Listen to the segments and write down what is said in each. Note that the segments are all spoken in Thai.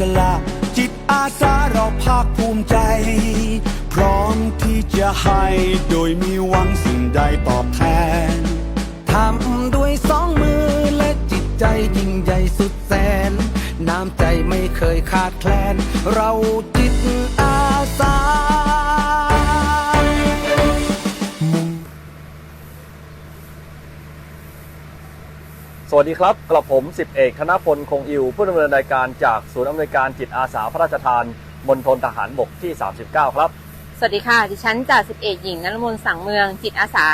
สละจิตอาสาเราภาคภูมิใจ พร้อมที่จะให้โดยมีหวังสิ่งใดตอบแทนทำด้วยสองมือและจิตใจยิ่งใหญ่สุดแสน น้ำใจไม่เคยขาดแคลน เราจิตอาสา สวัสดีครับกระผมสิบเอกคณพลคงอิวผู้ดำเนินรายการจากศูนย์อำนวยการจิตอาสาพระราชทานมณฑลทหารบกที่ 39 ครับ สวัสดีค่ะ ดิฉันจ่าสิบเอกหญิงนรมนสังเมือง จิตอาสา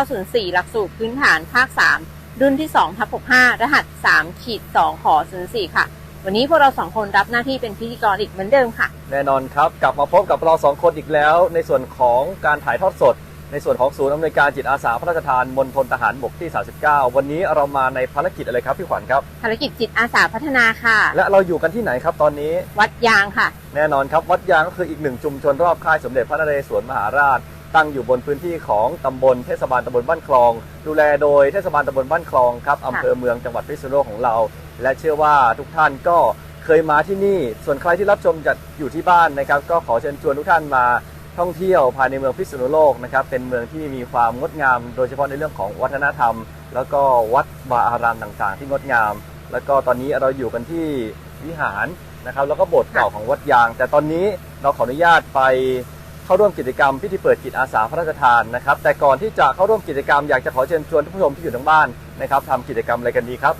904 หลักสูตรพื้นฐานภาค 3 รุ่นที่ 2ทับ65 รหัส3ขีด2ขอ04ค่ะ วันนี้พวกเราสองคนรับหน้าที่เป็นพิธีกรอีกเหมือนเดิมค่ะ แน่นอนครับ กลับมาพบกับเราสองคนอีกแล้ว ในส่วนของการถ่ายทอดสด ในส่วนของศูนย์อำนวยการจิตอาสาพระราชทานมณฑลทหารบกที่ 39 วันนี้เรามาในภารกิจอะไรครับพี่ขวัญครับ ภารกิจจิตอาสาพัฒนาค่ะ และเราอยู่กันที่ไหนครับตอนนี้ วัดยางค่ะ แน่นอนครับวัดยางก็คืออีกหนึ่งชุมชนรอบค่ายสมเด็จพระนเรศวรมหาราช ตั้งอยู่บนพื้นที่ของตำบลเทศบาลตำบลบ้านคลอง ดูแลโดยเทศบาลตำบลบ้านคลองครับอำเภอเมืองจังหวัดพิษณุโลกของเรา และเชื่อว่าทุกท่านก็เคยมาที่นี่ ส่วนใครที่รับชมจากอยู่ที่บ้านนะครับ ก็ขอเชิญชวนทุกท่านมา ท่องเที่ยวภายในเมืองพิษณุโลกนะครับเป็นเมืองที่มีความงดงาม โดยเฉพาะในเรื่องของวัฒนธรรม แล้วก็วัดวาอารามต่างๆ ที่งดงาม แล้วก็ตอนนี้เราอยู่กันที่วิหารนะครับแล้วก็โบสถ์เก่าของวัดยาง แต่ตอนนี้เราขออนุญาตไปเข้าร่วมกิจกรรมพิธีเปิดจิตอาสาพระราชทานนะครับ แต่ก่อนที่จะเข้าร่วมกิจกรรมอยากจะขอเชิญชวนท่านผู้ชมที่อยู่ทางบ้านนะครับทำกิจกรรมอะไรกันดีครับ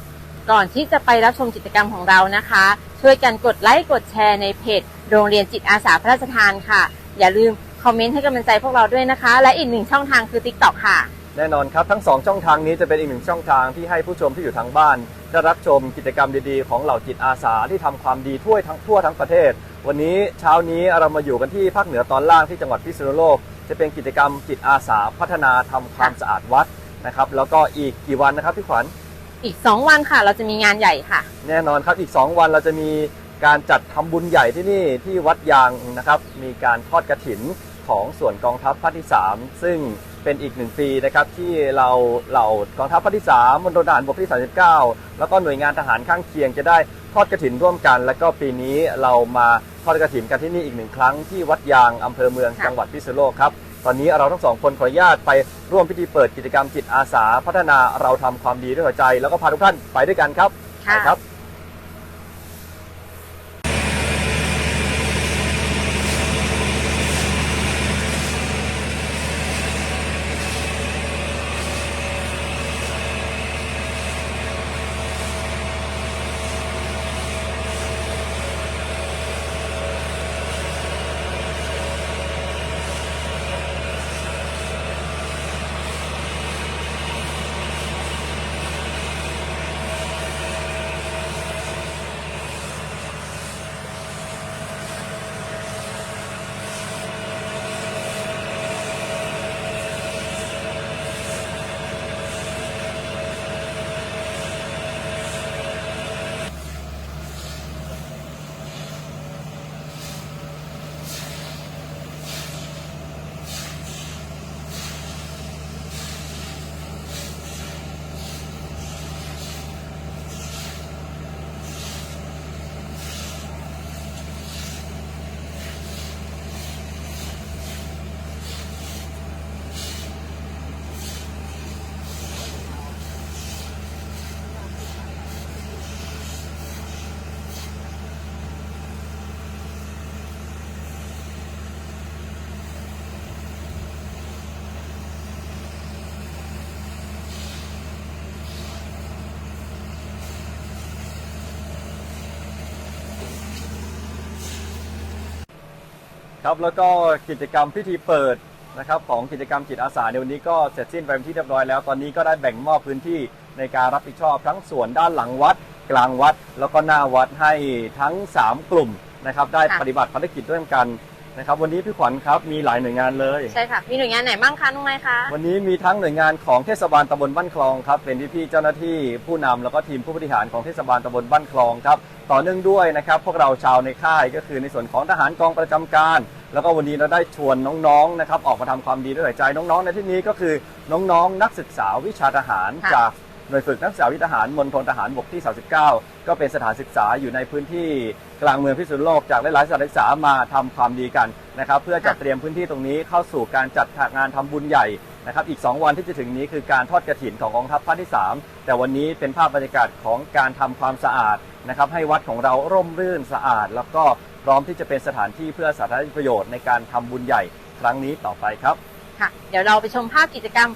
ก่อนที่จะไปรับชมกิจกรรมของเรานะคะ ช่วยกันกดไลค์กดแชร์ในเพจ โรงเรียนจิตอาสาพระราชทานค่ะ อย่าลืม คอมเมนต์ให้กำลังใจพวกเราด้วยนะคะ และอีกหนึ่งช่องทางคือ TikTok ค่ะ แน่นอนครับ ทั้ง 2 ช่องทางนี้จะเป็นอีกหนึ่งช่องทางที่ให้ผู้ชมที่อยู่ทางบ้าน ได้รับชมกิจกรรมดีๆ ของเหล่าจิตอาสาที่ทำความดีทั่วทั้งทั่วทั้งประเทศ วันนี้เช้านี้เรามาอยู่กันที่ภาคเหนือตอนล่างที่จังหวัดพิษณุโลก จะเป็นกิจกรรมจิตอาสาพัฒนาทำความสะอาดวัดนะครับ แล้วก็อีกกี่วันนะครับพี่ขวัญ อีก 2 วันค่ะ เราจะมีงานใหญ่ค่ะ แน่นอนครับอีก 2 วันเราจะมีการจัดทำบุญใหญ่ที่นี่ที่วัดยางนะครับ มีการทอดกระถิน ของส่วนกองทัพภาคที่ 3 ซึ่งเป็นอีกหนึ่งปีนะครับที่เราเหล่ากองทัพภาคที่3มณฑลทหารบกที่ 39 แล้วก็หน่วยงานทหารข้างเคียงจะได้ทอดกระถินร่วมกัน แล้วก็ปีนี้เรามาทอดกระถินกันที่นี่อีกหนึ่งครั้งที่วัดยางอำเภอเมืองค่ะจังหวัดพิษณุโลกครับตอนนี้เราทั้งสองคนขออนุญาตไปร่วมพิธีเปิดกิจกรรมจิตอาสา พัฒนาเราทำความดีด้วยหัวใจ แล้วก็พาทุกท่านไปด้วยกันครับค่ะไปครับ ครับแล้วก็กิจกรรมพิธีเปิดนะครับของกิจกรรมจิตอาสาในวันนี้ก็เสร็จสิ้นไปเป็นที่เรียบร้อยแล้ว ตอนนี้ก็ได้แบ่งมอบพื้นที่ในการรับผิดชอบทั้งส่วนด้านหลังวัด กลางวัด แล้วก็หน้าวัดให้ทั้ง 3 กลุ่มนะครับได้ค่ะปฏิบัติภารกิจร่วมกันนะครับวันนี้พี่ขวัญครับมีหลายหน่วยงานเลยใช่ค่ะ มีหน่วยงานไหนบ้างคะน้องไม้คะ วันนี้มีทั้งหน่วยงานของเทศบาลตำบลบ้านคลองครับเป็นพี่ๆเจ้าหน้าที่ผู้นำแล้วก็ทีมผู้บริหารของเทศบาลตำบลบ้านคลองครับต่อเนื่องด้วยนะครับพวกเราชาวในค่ายก็คือในส่วนของทหารกองประจำการ แล้วก็วันนี้เราได้ชวนน้องๆนะครับออกมาทำความดีด้วยหัวใจน้องๆ ในที่นี้ก็คือน้องๆ นักศึกษาวิชาทหารค่ะจากหน่วยฝึกนักศึกษาวิทยาทหารมณฑลทหารบกที่ 39 ก็เป็นสถานศึกษาอยู่ในพื้นที่กลางเมืองพิษณุโลกจากหลายๆสถานศึกษามาทำความดีกันนะครับเพื่อจัดเตรียมพื้นที่ตรงนี้เข้าสู่การจัดงานทำบุญใหญ่นะครับอีก 2 วันที่จะถึงนี้คือการทอดกระถินของกองทัพภาคที่ 3 แต่วันนี้เป็นภาพบรรยากาศของการทำความสะอาดนะครับให้วัดของเราร่มรื่นสะอาด แล้วก็ พร้อมที่จะเป็นสถานที่เพื่อสาธารณประโยชน์ในการทำบุญใหญ่ครั้งนี้ต่อไปครับ ค่ะ เดี๋ยวเราไปชมภาพกิจกรรม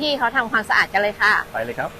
พี่ๆเขาทำความสะอาดกันเลยค่ะ ไปเลยครับ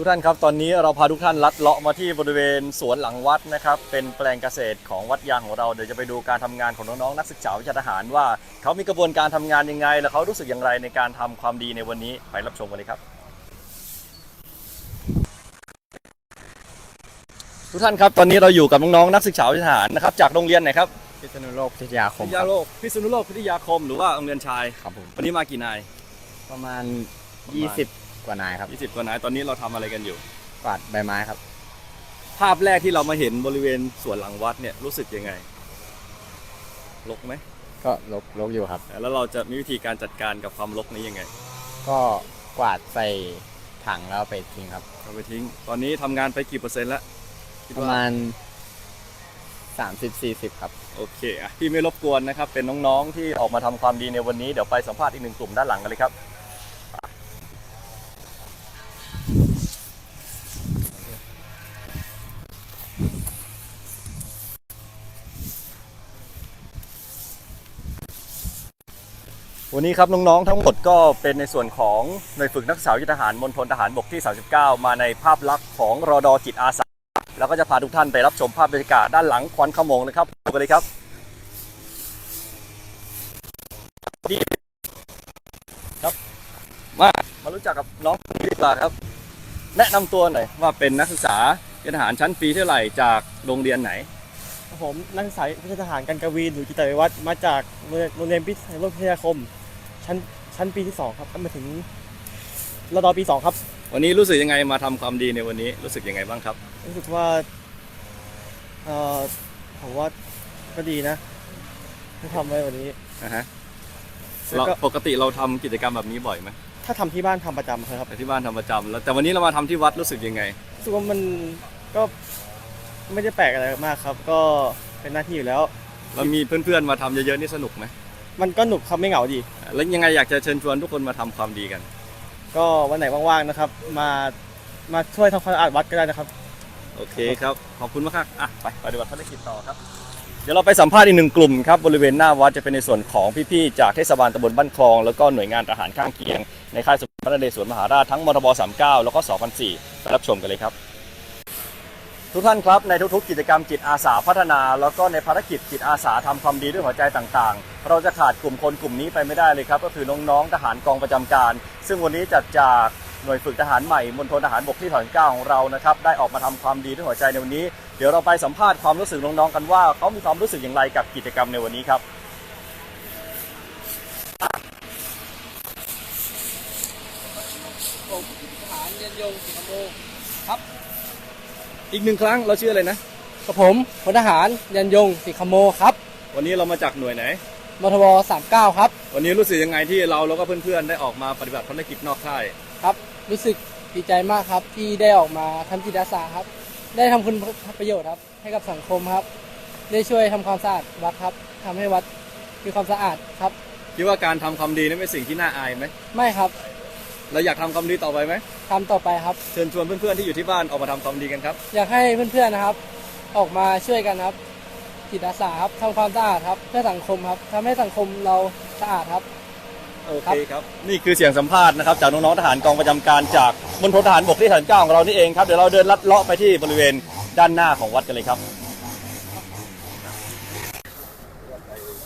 ทุกท่านครับตอนนี้เราพาทุกท่านลัดเลาะมาที่บริเวณสวนหลังวัดนะครับ เป็นแปลงเกษตรของวัดยางของเราเดี๋ยวจะไปดูการทำงานของน้องๆนักศึกษาวิชาทหารว่า เขามีกระบวนการทำงานยังไง และเขารู้สึกอย่างไรในการทำความดีในวันนี้ไปรับชมกันเลยครับทุกท่านครับตอนนี้เราอยู่กับน้องๆนักศึกษาวิชาทหารนะครับจากโรงเรียนไหนครับ พิษณุโลกพิทยาคพิมทยาโลกพิษณุโลกพิทยาคมหรือว่าโรงเรียนชาย ครับผมวันนี้มากี่นาย ประมาณ ประมาณ 20 กว่านายครับ20 กว่านายตอนนี้เราทำอะไรกันอยู่ กวาดใบไม้ครับ ภาพแรกที่เรามาเห็นบริเวณสวนหลังวัดเนี่ยรู้สึกยังไงรกไหมก็ลกลกอยู่ครับ แล้วเราจะมีวิธีการจัดการกับความรกนี้ยังไงก็กวาดใส่ถังแล้วเอาไปทิ้งครับ เอาไปทิ้ง ตอนนี้ทำงานไปกี่เปอร์เซ็นต์แล้วคิดประว่ามาณ 30-40 ครับ โอเคอะพี่ไม่รบกวนนะครับ เป็นน้องๆที่ออกมาทำความดีในวันนี้ เดี๋ยวไปสัมภาษณ์อีกหนึ่งกลุ่มด้านหลังกันเลยครับ วันนี้ครับน้องๆทั้งหมดก็เป็นในส่วนของหน่วยฝึกนักศึกษาวิทยาทหารมณฑลทหารบกที่ 39 มาในภาพลักษณ์ของรอดอจิตอาสา แล้วก็จะพาทุกท่านไปรับชมภาพบรรยากาศด้านหลังควันขโมงนะครับดูกันเลยครับดีครับมามารู้จักกับน้องดีกว่าครับ แนะนำตัวหน่อยว่าเป็นนักศึกษาวิทยาทหารชั้นปีเท่าไหร่จากโรงเรียนไหน ผมนักศึกษาวิทยาทหารกันกวีนหรือกิตติวัฒน์มาจากโรงเรียนพิทยาพิทยาคม ชั้นชั้นปีที่2ครับก็มาถึงระดอปี2ครับ วันนี้รู้สึกยังไงมาทำความดีในวันนี้รู้สึกยังไงบ้างครับ รู้สึกว่าเอ่อผมว่าก็ดีนะที่ทำไว้วันนี้ นะฮะแล้วเราก็ ปกติเราทำกิจกรรมแบบนี้บ่อยไหมถ้าทำที่บ้านทำประจำครับแต่ที่บ้านทำประจำแล้วแต่วันนี้เรามาทำที่วัดรู้สึกยังไง รู้สึกว่ามันก็ไม่ได้แปลกอะไรมากครับ ก็เป็นหน้าที่อยู่แล้ว เรามีเพื่อนๆมาทำเยอะๆนี่สนุกไหมมันก็หนุกครับไม่เหงาดี แล้วยังไงอยากจะเชิญชวนทุกคนมาทำความดีกัน ก็วันไหนว่างๆนะครับ มามาช่วยทำความสะอาดวัดก็ได้นะครับ โอเคครับ ขอบคุณมากครับอะไปปฏิบัติภารกิจต่อครับ เดี๋ยวเราไปสัมภาษณ์อีกหนึ่งกลุ่มครับบริเวณหน้าวัดจะเป็นในส่วนของพี่ๆจากเทศบาลตำบลบ้านคลอง แล้วก็หน่วยงานทหารข้างเคียง ในค่ายสมเด็จพระนเรศวรมหาราชทั้งมทบ39 แล้วก็2004ไปรับชมกันเลยครับ ทุกท่านครับในทุกๆกิจกรรมจิตอาสาพัฒนา แล้วก็ในภารกิจจิตอาสาทำความดีด้วยหัวใจต่างๆ เราจะขาดกลุ่มคนกลุ่มนี้ไปไม่ได้เลยครับก็คือน้องๆทหารกองประจำการ ซึ่งวันนี้จัดจาก หน่วยฝึกทหารใหม่มณฑลทหารบกที่39ของเรานะครับได้ออกมาทำความดีด้วยหัวใจในวันนี้ เดี๋ยวเราไปสัมภาษณ์ความรู้สึกน้องๆกันว่าเขามีความรู้สึกอย่างไรกับกิจกรรมในวันนี้ครับอีกหนึ่งครั้งเราชื่ออะไรนะกับผมพลทหารยันยงสิขโมครับ วันนี้เรามาจากหน่วยไหนมทบ39 ครับ วันนี้รู้สึกยังไงที่เราแล้วก็เพื่อนๆได้ออกมาปฏิบัติภารกิจนอกค่าย ครับ รู้สึกดีใจมากครับที่ได้ออกมาทำจิตอาสาครับ ได้ทำคุณประโยชน์ครับ ให้กับสังคมครับ ได้ช่วยทำความสะอาดวัดครับทำให้วัดมีความสะอาดครับ คิดว่าการทำความดีนี่เป็นสิ่งที่น่าอายไหมไม่ครับเราอยากทำความดีต่อไปไหมทำต่อไปครับ เชิญชวนเพื่อนๆที่อยู่ที่บ้านออกมาทำความดีกันครับ อยากให้เพื่อนๆนะครับ ออกมาช่วยกันครับจิตอาสาครับทำความสะอาดครับเพื่อสังคมครับทำให้สังคมเราสะอาดครับ โอเคครับ นี่คือเสียงสัมภาษณ์นะครับจากน้องๆทหารกองประจำการจากมณฑลทหารบกที่ฐานเก้าของเรานี่เองครับเดี๋ยวเราเดินลัดเลาะไปที่บริเวณด้านหน้าของวัดกันเลยครับ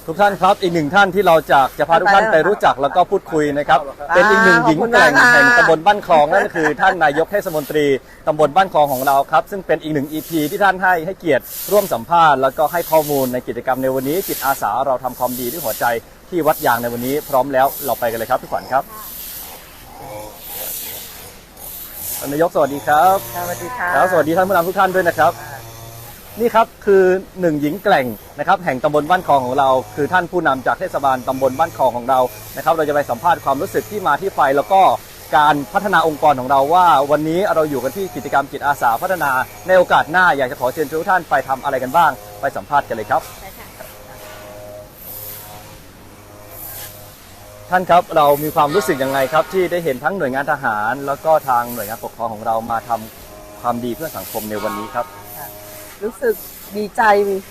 ทุกท่านครับอีกหนึ่งท่านที่เราจากจะพาทุกท่านไปรู้จักแล้วก็พูดคุยนะครับ เป็นอีกหนึ่งหญิงแกร่งแห่งตำบลบ้านคลองนั่นก็คือท่านนายกเทศมนตรีตำบลบ้านคลองของเราครับ ซึ่งเป็นอีกหนึ่ง EP ที่ท่านให้ให้เกียรติร่วมสัมภาษณ์แล้วก็ให้ข้อมูลในกิจกรรมในวันนี้จิตอาสาเราทำความดีด้วยหัวใจ ที่วัดยางในวันนี้พร้อมแล้วเราไปกันเลยครับพี่ขวัญครับท่านนายกสวัสดีครับสวัสดีค่ะแล้วสวัสดีท่านผู้นำทุกท่านด้วยนะครับ นี่ครับคือหนึ่งหญิงแกร่งนะครับ แห่งตำบลบ้านคลองของเรา คือท่านผู้นำจากเทศบาลตำบลบ้านคลองของเรานะครับ เราจะไปสัมภาษณ์ความรู้สึกที่มาที่ไปแล้วก็การพัฒนาองค์กรของเราว่า วันนี้เราอยู่กันที่กิจกรรมจิตอาสาพัฒนาในโอกาสหน้าอยากจะขอเชิญทุกท่านไปทำอะไรกันบ้าง ไปสัมภาษณ์กันเลยครับ ท่านครับเรามีความรู้สึกยังไงครับ ที่ได้เห็นทั้งหน่วยงานทหาร แล้วก็ทางหน่วยงานปกครองของเรามาทำความดีเพื่อสังคมในวันนี้ครับ รู้สึกดีใจ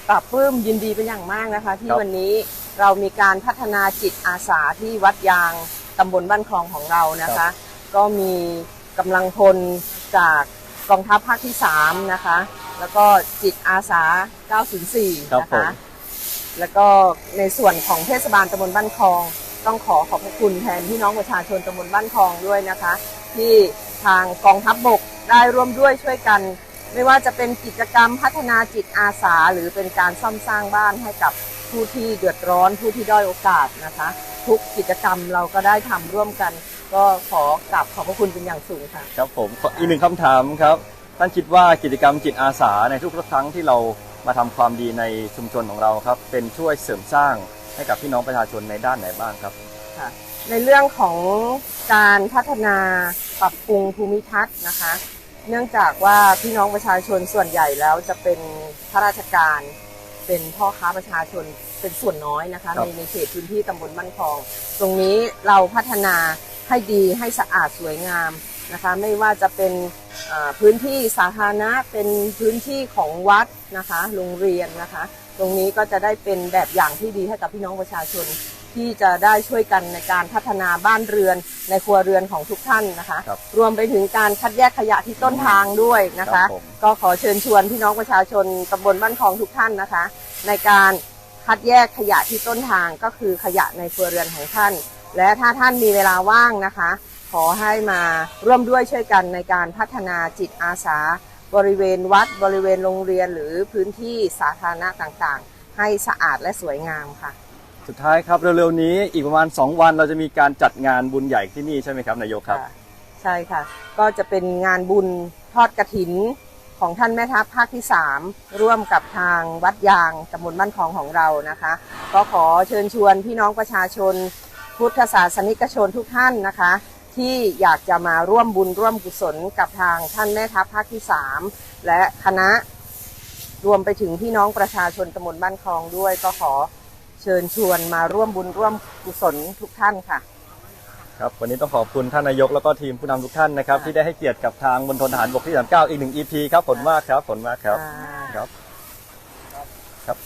ปรับปลื้มยินดีเป็นอย่างมากนะคะ ที่ครับ วันนี้เรามีการพัฒนาจิตอาสาที่วัดยางตำบลบ้านคลองของเรานะคะ ก็มีกำลังพลจากกองทัพภาคที่ 3 นะคะ แล้วก็จิตอาสา 904 ครับนะผม คะ แล้วก็ในส่วนของเทศบาลตำบลบ้านคลอง ต้องขอขอบพระคุณแทนพี่น้องประชาชนตำบลบ้านคลองด้วยนะคะ ที่ทางกองทัพบบกได้ร่วมด้วยช่วยกัน ไม่ว่าจะเป็นกิจกรรมพัฒนาจิตอาสา หรือเป็นการซ่อมสร้างบ้านให้กับผู้ที่เดือดร้อนผู้ที่ด้อยโอกาสนะคะ ทุกกิจกรรมเราก็ได้ทำร่วมกัน ก็ขอกราบขอบพระคุณเป็นอย่างสูงค่ะ ครับผมขออีกหนึ่งคำถามครับ ท่านคิดว่ากิจกรรมจิตอาสาในทุกครั้งที่เรามาทำความดีในชุมชนของเราครับ เป็นช่วยเสริมสร้าง ให้กับพี่น้องประชาชนในด้านไหนบ้างครับ ค่ะในเรื่องของการพัฒนาปรับปรุงภูมิทัศน์นะคะ เนื่องจากว่าพี่น้องประชาชนส่วนใหญ่แล้วจะเป็นข้าราชการ เป็นพ่อค้าประชาชนเป็นส่วนน้อยนะคะครัในบในเขตพื้นที่ตำบลบ้านคลอง ตรงนี้เราพัฒนาให้ดีให้สะอาดสวยงามนะคะ ไม่ว่าจะเป็นอ่าพื้นที่สาธารณะเป็นพื้นที่ของวัดนะคะ โรงเรียนนะคะ ตรงนี้ก็จะได้เป็นแบบอย่างที่ดีให้กับพี่น้องประชาชน ที่จะได้ช่วยกันในการพัฒนาบ้านเรือนในครัวเรือนของทุกท่านนะคะครับรวมไปถึงการคัดแยกขยะที่ต้นทางด้วยนะครัคะบผม ก็ขอเชิญชวนพี่น้องประชาชนตำบลบ้านคลองทุกท่านนะคะ ในการคัดแยกขยะที่ต้นทางก็คือขยะในครัวเรือนของท่าน และถ้าท่านมีเวลาว่างนะคะ ขอให้มาร่วมด้วยช่วยกันในการพัฒนาจิตอาสา บริเวณวัดบริเวณโรงเรียนหรือพื้นที่สาธารณะต่างๆ ให้สะอาดและสวยงามค่ะ สุดท้ายครับเร็วๆนี้อีกประมาณ 2 วันเราจะมีการจัดงานบุญใหญ่ที่นี่ใช่ไหมครับนายกครับค่ะใช่ค่ะ ก็จะเป็นงานบุญทอดกระถินของท่านแม่ทัพภาคที่ 3 ร่วมกับทางวัดยางตำบลบ้านคลองของเรานะคะ ก็ขอเชิญชวนพี่น้องประชาชน พุทธศาสนิกชนทุกท่านนะคะ ที่อยากจะมาร่วมบุญร่วมกุศลกับทางท่านแม่ทัพภาคที่3และคณะรวมไปถึงพี่น้องประชาชนตำบลบ้านคลองด้วยก็ขอเชิญชวนมาร่วมบุญร่วมกุศลทุกท่านค่ะ ครับวันนี้ต้องขอบคุณท่านนายกแล้วก็ทีมผู้นำทุกท่านนะครับค่ะที่ได้ให้เกียรติกับทางมณฑลทหารบกที่ 39 อีกหนึ่ง EP ครับผลมากครับผลมากครับอ่าครับครับ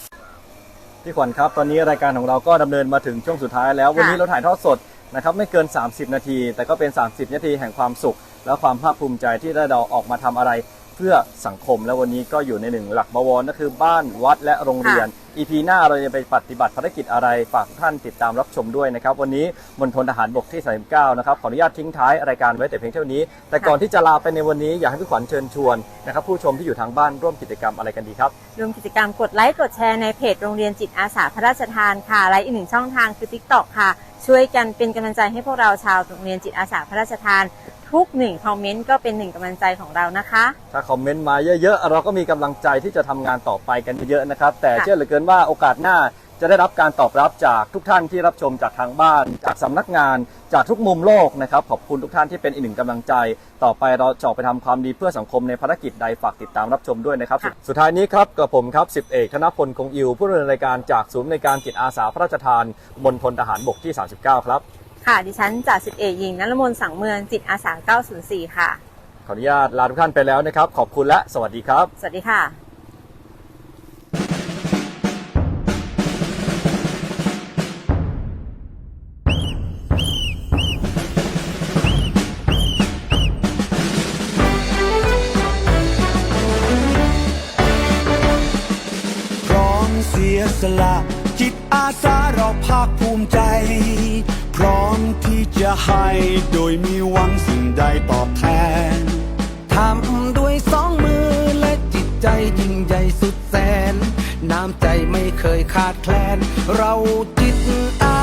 พี่ขวัญครับ ตอนนี้รายการของเราก็ดำเนินมาถึงช่วงสุดท้ายแล้ว วันนี้เราถ่ายทอดสด นะครับไม่เกิน 30 นาที แต่ก็เป็น 30 นาทีแห่งความสุข และความภาคภูมิใจที่ได้เราออกมาทำอะไรเพื่อสังคมและวันนี้ก็อยู่ในหนึ่งหลักบวรก็คือบ้านวัดและโรงเรียน EP หน้าเราจะไปปฏิบัติภารกิจอะไรฝากทุกท่านติดตามรับชมด้วยนะครับ วันนี้มณฑลทหารบกที่ 39 นะครับ ขออนุญาตทิ้งท้ายรายการไว้แต่เพียงเท่านี้ แต่ก่อนที่จะลาไปในวันนี้อยากให้พี่ขวัญเชิญชวนนะครับผู้ชมที่อยู่ทางบ้านร่วมกิจกรรมอะไรกันดีครับรวมกิจกรรมกดไลค์กดแชร์ในเพจโรงเรียนจิตอาสาพระราชทานค่ะและอีกหนึ่งช่องทางคือ TikTok ค่ะ ช่วยกันเป็นกำลังใจให้พวกเราชาวโรงเรียนจิตอาสาพระราชทาน ทุกหนึ่งคอมเมนต์ก็เป็นหนึ่งกำลังใจของเรานะคะ ถ้าคอมเมนต์มาเยอะๆ เราก็มีกำลังใจที่จะทำงานต่อไปกันเยอะๆนะครับ แต่ค่ะเชื่อเหลือเกินว่าโอกาสหน้า จะได้รับการตอบรับจากทุกท่านที่รับชมจากทางบ้าน จากสำนักงานจากทุกมุมโลกนะครับ ขอบคุณทุกท่านที่เป็นอีกหนึ่งกำลังใจ ต่อไปเราจะออกไปทำความดีเพื่อสังคมในภารกิจใดฝากติดตามรับชมด้วยนะครับ ค่ะ สุดท้ายนี้ครับกับผมครับสิบเอกธนพลคงอิวผู้ดำเนินรายการจากศูนย์ในวยการจิตอาสาพระราชทานมณฑลทหารบกที่ 39 ครับ ค่ะดิฉันจ่าสิบเอกหญิงนรมนสังเมืองจิตอาสา904 ค่ะ ขออนุญาตลาทุกท่านไปแล้วนะครับ ขอบคุณและสวัสดีครับ สวัสดีค่ะ ละ จิตอาสาเราภาคภูมิใจ พร้อมที่จะให้โดยมีหวังสิ่งใดตอบแทน ทำด้วยสองมือและจิตใจยิ่งใหญ่สุดแสน น้ำใจไม่เคยขาดแคลน เราจิตอา